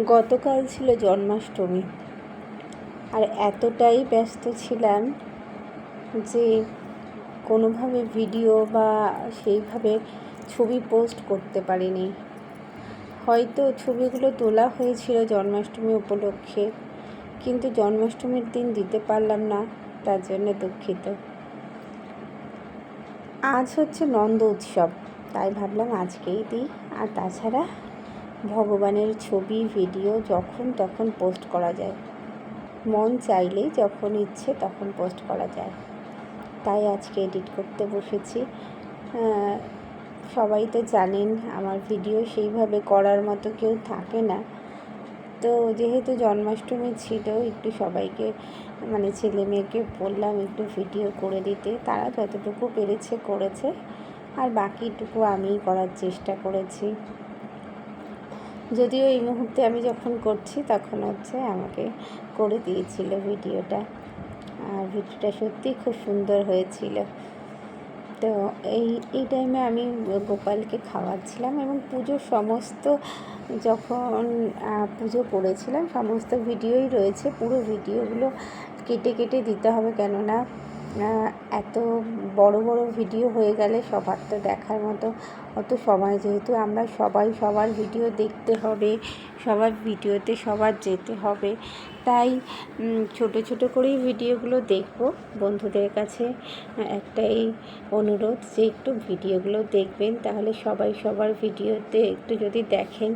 গতকাল ছিল জন্মাষ্টমী। আর এতটাই ব্যস্ত ছিলাম যে কোনোভাবে ভিডিও বা সেইভাবে ছবি পোস্ট করতে পারিনি। হয়তো ছবিগুলো তোলা হয়েছিল জন্মাষ্টমী উপলক্ষে, কিন্তু জন্মাষ্টমীর দিন দিতে পারলাম না, তার জন্য দুঃখিত। আজ হচ্ছে নন্দ উৎসব, তাই ভাবলাম আজকেই দিই। আর তাছাড়া ভগবানের ছবি, ভিডিও যখন তখন পোস্ট করা যায়। মন চাইলেই যখন ইচ্ছে তখন পোস্ট করা যায়। তাই আজকে এডিট করতে বসেছি। সবাই তো জানেন আমার ভিডিও সেইভাবে করার মতো কেউ থাকে না। তো যেহেতু জন্মাষ্টমী ছিল, একটু সবাইকে মানে ছেলে মেয়েকে বললাম একটু ভিডিও করে দিতে। তারা যতটুকু পেরেছে করেছে। আর বাকিটুকু আমিই করার চেষ্টা করেছি। যদিও এই মুহূর্তে আমি যখন করছি, তখন হচ্ছে আমাকে করে দিয়েছিল ভিডিওটা। আর ভিডিওটা সত্যি খুব সুন্দর হয়েছিল। তো এই এই টাইমে আমি গোপালকে খাওয়াচ্ছিলাম এবং পুজোর সমস্ত যখন পুজো করেছিলাম, সমস্ত ভিডিওই রয়েছে। পুরো ভিডিওগুলো কেটে কেটে দিতে হবে কেননা এত বড় বড় ভিডিও হয়ে গেলে সবার তো দেখার মতো অত সময়। যেহেতু আমরা সবাই সবার ভিডিও দেখতে হবে, সবার ভিডিওতে সবার যেতে হবে তাই ছোট ছোট করেই ভিডিওগুলো দেখব। বন্ধুদের কাছে একটাই অনুরোধ যে একটু ভিডিওগুলো দেখবেন, তাহলে সবাই সবার ভিডিওতে একটু যদি দেখেন,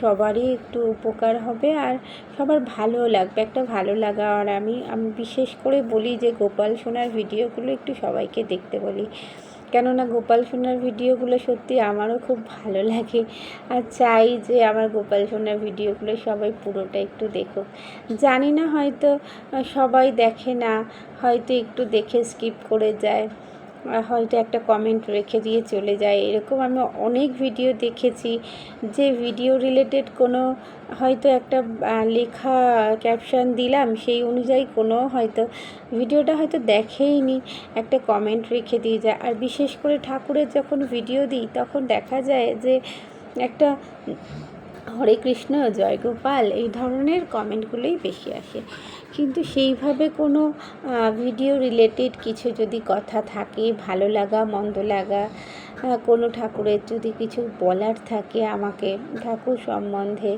সবারই একটু উপকার হবে আর সবার ভালো লাগবে। একটা ভালো লাগা আর আমি আমি বিশেষ করে বলি যে গোপাল সোনার ভিডিওগুলো একটু সবাইকে দেখতে বলি। কেননা গোপাল সোনার ভিডিওগুলো সত্যি আমারও খুব ভালো লাগে। আর চাই যে আমার গোপাল সোনার ভিডিওগুলো সবাই পুরোটা একটু দেখুক। জানি না হয়তো সবাই দেখে না, হয়তো একটু দেখে স্কিপ করে যায়। হয়তো একটা কমেন্ট রেখে দিয়ে চলে যায়। এরকম আমি অনেক ভিডিও দেখেছি যে ভিডিও রিলেটেড কোনো হয়তো একটা লেখা ক্যাপশন দিলাম, সেই অনুযায়ী কোনো হয়তো ভিডিওটা হয়তো দেখেই নি একটা কমেন্ট রেখে দিয়ে যায়। আর বিশেষ করে ঠাকুরের যখন ভিডিও দিই, তখন দেখা যায় যে একটা হরে কৃষ্ণ, জয় গোপাল, এই ধরনের কমেন্টগুলোই বেশি আসে। কিন্তু সেইভাবে কোনো ভিডিও রিলেটেড কিছু যদি কথা থাকে, ভালো লাগা, মন্দ লাগা কোনো ঠাকুরের যদি কিছু বলার থাকে আমাকে, ঠাকুর সম্বন্ধে,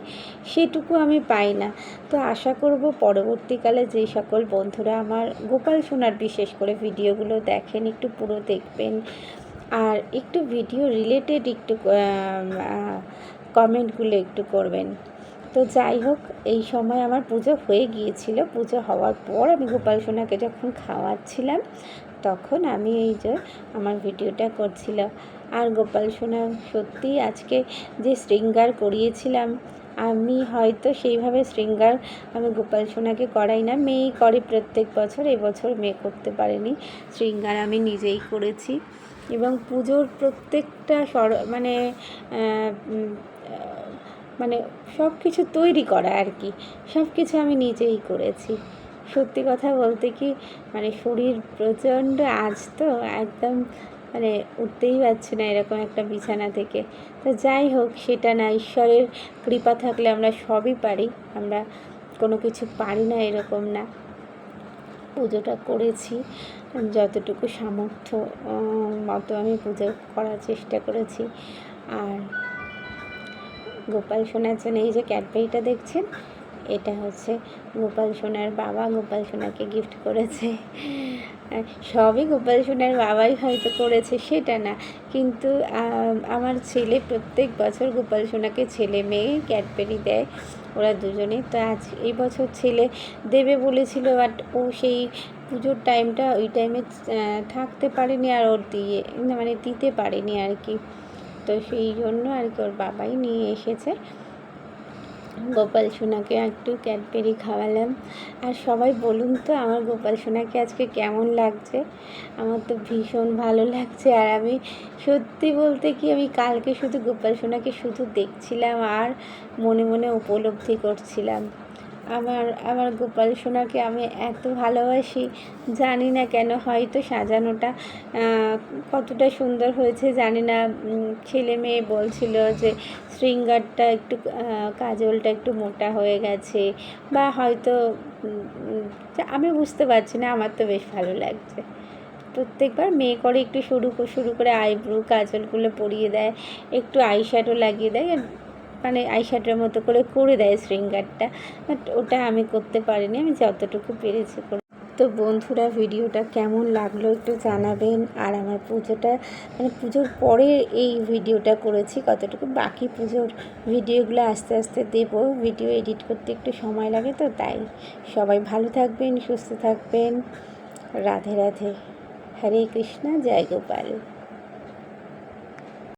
সেটুকু আমি পাই না। তো আশা করব পরবর্তীকালে যে সকল বন্ধুরা আমার গোপাল সোনার বিশেষ করে ভিডিওগুলো দেখেন, একটু পুরো দেখবেন। আর একটু ভিডিও রিলেটেড একটু কমেন্টগুলো একটু করবেন। তো যাই হোক, এই সময় আমার পুজো হয়ে গিয়েছিল। পুজো হওয়ার পর আমি গোপাল সোনাকে যখন খাওয়াচ্ছিলাম, তখন আমি এই যে আমার ভিডিওটা করছিল। আর গোপাল সোনা, সত্যি আজকে যে শৃঙ্গার করিয়েছিলাম, আমি হয়তো সেইভাবে শৃঙ্গার আমি গোপাল সোনাকে করাই না। মেয়েই করে প্রত্যেক বছর, এবছর মেয়ে করতে পারেনি। শৃঙ্গার আমি নিজেই করেছি। এবং পুজোর প্রত্যেকটা সর মানে মানে সব কিছু তৈরি করা আর কি। সব কিছু আমি নিজেই করেছি। সত্যি কথা বলতে কি মানে শরীর প্রচণ্ড, আজ তো একদম মানে উঠতেই পারছি না এরকম একটা বিছানা থেকে। তো যাই হোক, সেটা না, ঈশ্বরের কৃপা থাকলে আমরা সবই পারি। আমরা কোনো কিছু পারি না এরকম না। পুজোটা করেছি, যতটুকু সামর্থ্য মতো আমি পুজো করার চেষ্টা করেছি। আর গোপাল সোনার জন্য এই যে ক্যাডবেরিটা দেখছেন, এটা হচ্ছে গোপাল সোনার বাবা। গোপাল সোনাকে গিফট করেছে। সবই গোপাল সোনার বাবাই হয়তো করেছে, সেটা না। কিন্তু আমার ছেলে প্রত্যেক বছর গোপাল সোনাকে ছেলে মেয়ে ক্যাডবেরি দেয়, ওরা দুজনে। তো আজ এই বছর ছেলে দেবে বলেছিল বাট ও সেই পুজোর টাইমটা ওই টাইমে থাকতে পারেনি আর ওর দিয়ে মানে দিতে পারেনি আর কি। তো সেই জন্য আর কি ওর বাবাই নিয়ে এসেছে। গোপাল সোনাকে একটু ক্যাডবেরি খাওয়ালাম। আর সবাই বলুন তো, আমার গোপাল সোনাকে আজকে কেমন লাগছে? আমার তো ভীষণ ভালো লাগছে। আর আমি সত্যি বলতে কি, আমি কালকে শুধু গোপাল সোনাকে শুধু দেখছিলাম আর মনে মনে উপলব্ধি করছিলাম। আমার আমার গোপাল সোনাকে আমি এত ভালোবাসি, জানি না কেন হয়তো সাজানোটা কতটা সুন্দর হয়েছে জানি না। ছেলে মেয়ে বলছিল যে শৃঙ্গারটা একটু কাজলটা একটু মোটা হয়ে গেছে বা হয়তো আমি বুঝতে পারছি না, আমার তো বেশ ভালো লাগছে। প্রত্যেকবার মেয়ে করে একটু শুরু শুরু করে আইব্রু কাজলগুলো পরিয়ে দেয়, একটু আইশ্যাডো লাগিয়ে দেয় মানে আইশ্যাডোর মতো করে করে দেয় শৃঙ্গারটা বাট ওটা আমি করতে পারিনি, আমি যতটুকু পেরেছি করে তো বন্ধুরা, ভিডিওটা কেমন লাগল একটু জানাবেন, আর আমার পুজোটা মানে পুজোর পরে এই ভিডিওটা করেছি, কতটুকু বাকি পুজোর ভিডিওগুলো আস্তে আস্তে দেবো, ভিডিও এডিট করতে একটু সময় লাগে তো, তাই সবাই ভালো থাকবেন, সুস্থ থাকবেন, রাধে রাধে, হরে কৃষ্ণ, জয় গোপাল।